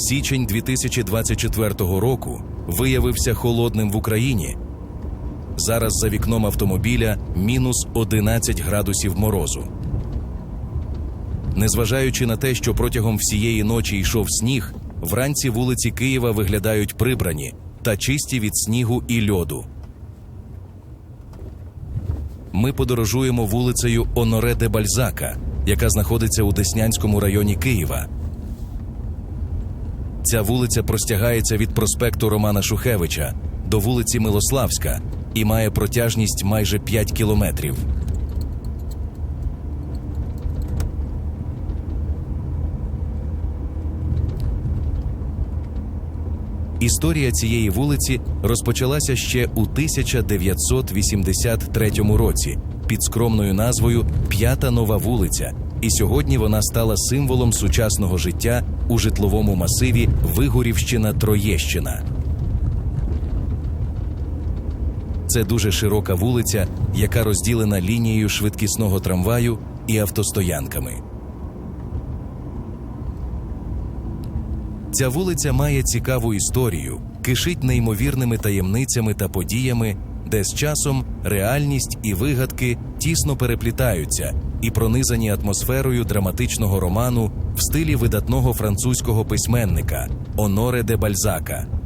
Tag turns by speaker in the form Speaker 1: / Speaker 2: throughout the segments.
Speaker 1: Січень 2024 року виявився холодним в Україні. Зараз за вікном автомобіля мінус 11 градусів морозу. Незважаючи на те, що протягом всієї ночі йшов сніг, вранці вулиці Києва виглядають прибрані та чисті від снігу і льоду. Ми подорожуємо вулицею Оноре де Бальзака, яка знаходиться у Деснянському районі Києва. Ця вулиця простягається від проспекту Романа Шухевича до вулиці Милославська і має протяжність майже 5 кілометрів. Історія цієї вулиці розпочалася ще у 1983 році під скромною назвою П'ята нова вулиця, і сьогодні вона стала символом сучасного життя у житловому масиві Вигорівщина Троєщина. Це дуже широка вулиця, яка розділена лінією швидкісного трамваю і автостоянками. Ця вулиця має цікаву історію, кишить неймовірними таємницями та подіями, де з часом реальність і вигадки тісно переплітаються і пронизані атмосферою драматичного роману в стилі видатного французького письменника Оноре де Бальзака.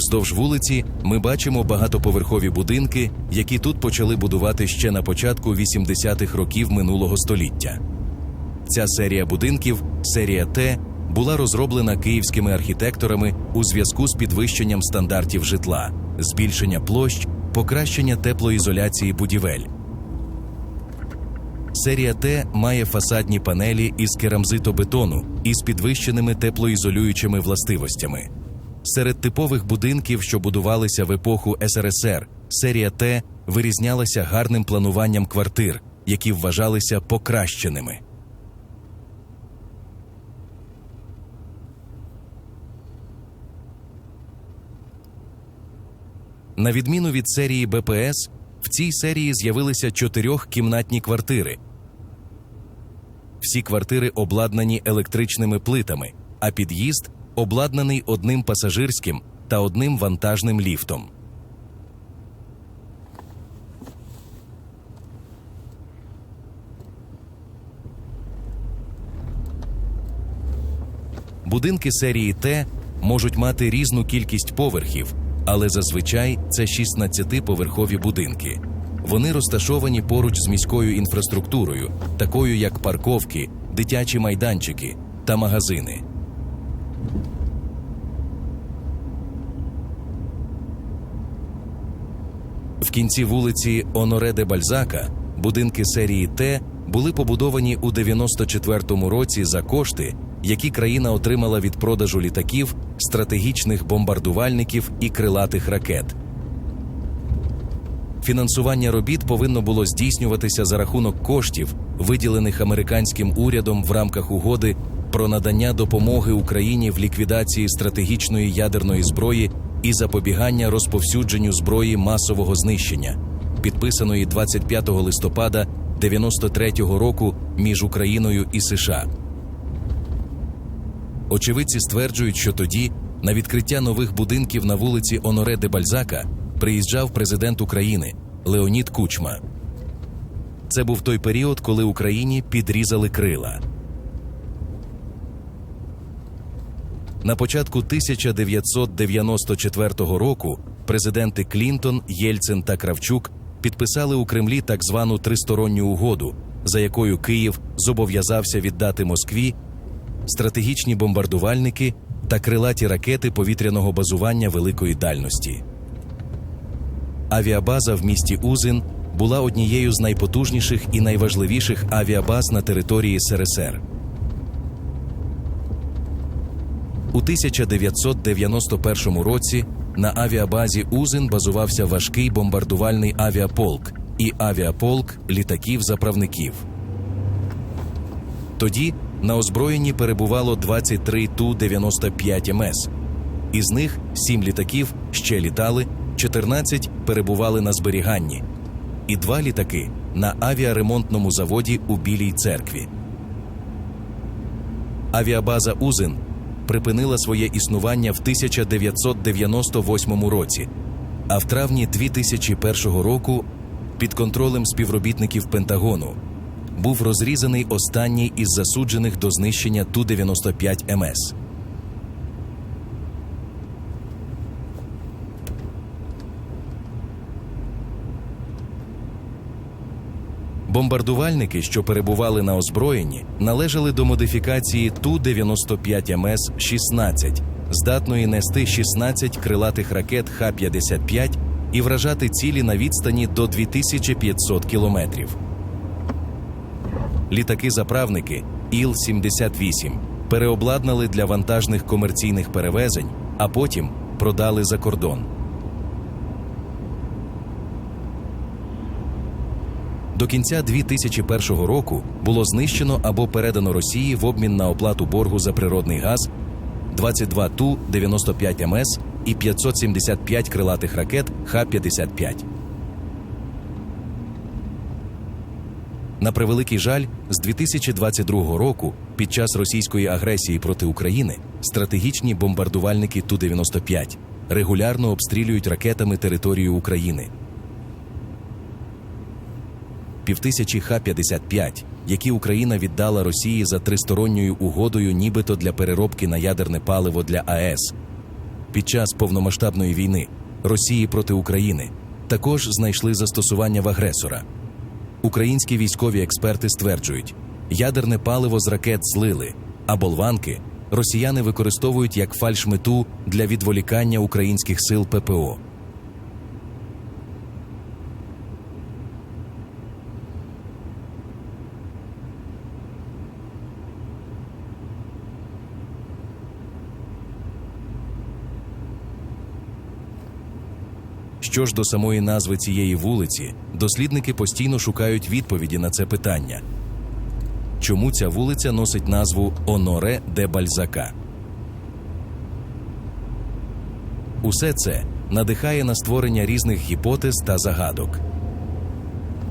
Speaker 1: Вздовж вулиці ми бачимо багатоповерхові будинки, які тут почали будувати ще на початку 80-х років минулого століття. Ця серія будинків, серія Т, була розроблена київськими архітекторами у зв'язку з підвищенням стандартів житла, збільшення площ, покращення теплоізоляції будівель. Серія Т має фасадні панелі із керамзитобетону із підвищеними теплоізолюючими властивостями. Серед типових будинків, що будувалися в епоху СРСР, серія Т вирізнялася гарним плануванням квартир, які вважалися покращеними. На відміну від серії БПС, в цій серії з'явилися чотирьохкімнатні квартири. Всі квартири обладнані електричними плитами, а під'їзд обладнаний одним пасажирським та одним вантажним ліфтом. Будинки серії Т можуть мати різну кількість поверхів, але зазвичай це 16-поверхові будинки. Вони розташовані поруч з міською інфраструктурою, такою як парковки, дитячі майданчики та магазини. В кінці вулиці Оноре де Бальзака будинки серії Т були побудовані у 94-му році за кошти, які країна отримала від продажу літаків, стратегічних бомбардувальників і крилатих ракет. Фінансування робіт повинно було здійснюватися за рахунок коштів, виділених американським урядом в рамках угоди про надання допомоги Україні в ліквідації стратегічної ядерної зброї і запобігання розповсюдженню зброї масового знищення, підписаної 25 листопада 93-го року між Україною і США. Очевидці стверджують, що тоді на відкриття нових будинків на вулиці Оноре де Бальзака приїжджав президент України Леонід Кучма. Це був той період, коли Україні підрізали крила. На початку 1994 року президенти Клінтон, Єльцин та Кравчук підписали у Кремлі так звану тристоронню угоду, за якою Київ зобов'язався віддати Москві стратегічні бомбардувальники та крилаті ракети повітряного базування великої дальності. Авіабаза в місті Узин була однією з найпотужніших і найважливіших авіабаз на території СРСР. У 1991 році на авіабазі Узин базувався важкий бомбардувальний авіаполк і авіаполк літаків-заправників. Тоді на озброєнні перебувало 23 Ту-95 МС. Із них сім літаків ще літали, 14 перебували на зберіганні, і два літаки на авіаремонтному заводі у Білій церкві. Авіабаза Узин припинила своє існування в 1998 році, а в травні 2001 року під контролем співробітників Пентагону був розрізаний останній із засуджених до знищення Ту-95 МС. Бомбардувальники, що перебували на озброєнні, належали до модифікації Ту-95 МС-16, здатної нести 16 крилатих ракет Х-55 і вражати цілі на відстані до 2500 кілометрів. Літаки-заправники Іл-78 переобладнали для вантажних комерційних перевезень, а потім продали за кордон. До кінця 2001 року було знищено або передано Росії в обмін на оплату боргу за природний газ 22 Ту-95 МС і 575 крилатих ракет Х-55. На превеликий жаль, з 2022 року, під час російської агресії проти України, стратегічні бомбардувальники Ту-95 регулярно обстрілюють ракетами територію України. Півтисячі Х-55, які Україна віддала Росії за тристоронньою угодою, нібито для переробки на ядерне паливо для АЕС. Під час повномасштабної війни Росії проти України також знайшли застосування в агресора. Українські військові експерти стверджують, ядерне паливо з ракет злили, а болванки росіяни використовують як фальшмету для відволікання українських сил ППО. Що ж до самої назви цієї вулиці, дослідники постійно шукають відповіді на це питання. Чому ця вулиця носить назву Оноре де Бальзака? Усе це надихає на створення різних гіпотез та загадок.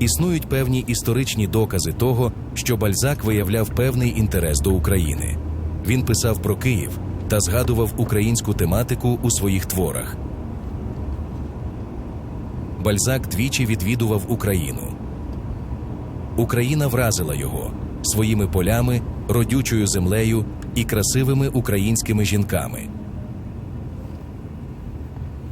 Speaker 1: Існують певні історичні докази того, що Бальзак виявляв певний інтерес до України. Він писав про Київ та згадував українську тематику у своїх творах. Бальзак двічі відвідував Україну. Україна вразила його своїми полями, родючою землею і красивими українськими жінками.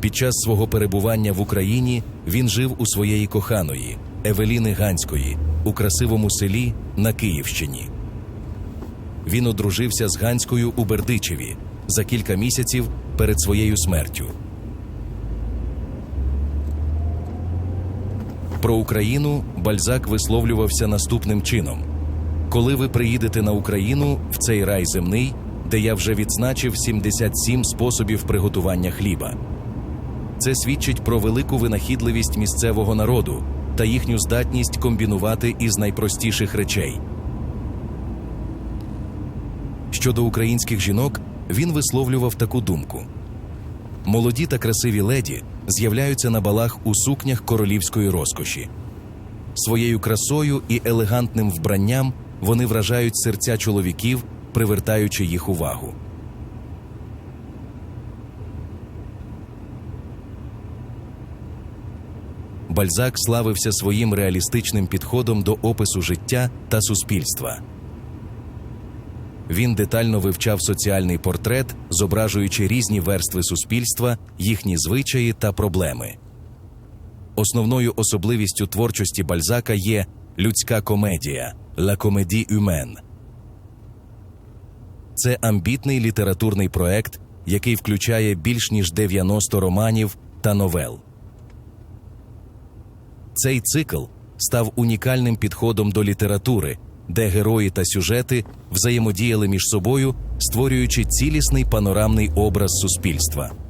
Speaker 1: Під час свого перебування в Україні він жив у своєї коханої Евеліни Ганської у красивому селі на Київщині. Він одружився з Ганською у Бердичеві за кілька місяців перед своєю смертю. Про Україну Бальзак висловлювався наступним чином: коли ви приїдете на Україну в цей рай земний, де я вже відзначив 77 способів приготування хліба. Це свідчить про велику винахідливість місцевого народу та їхню здатність комбінувати із найпростіших речей. Щодо українських жінок, він висловлював таку думку: молоді та красиві леді з'являються на балах у сукнях королівської розкоші. Своєю красою і елегантним вбранням вони вражають серця чоловіків, привертаючи їх увагу. Бальзак славився своїм реалістичним підходом до опису життя та суспільства. Він детально вивчав соціальний портрет, зображуючи різні верстви суспільства, їхні звичаї та проблеми. Основною особливістю творчості Бальзака є людська комедія «La comédie humaine». Це амбітний літературний проект, який включає більш ніж 90 романів та новел. Цей цикл став унікальним підходом до літератури, де герої та сюжети взаємодіяли між собою, створюючи цілісний панорамний образ суспільства.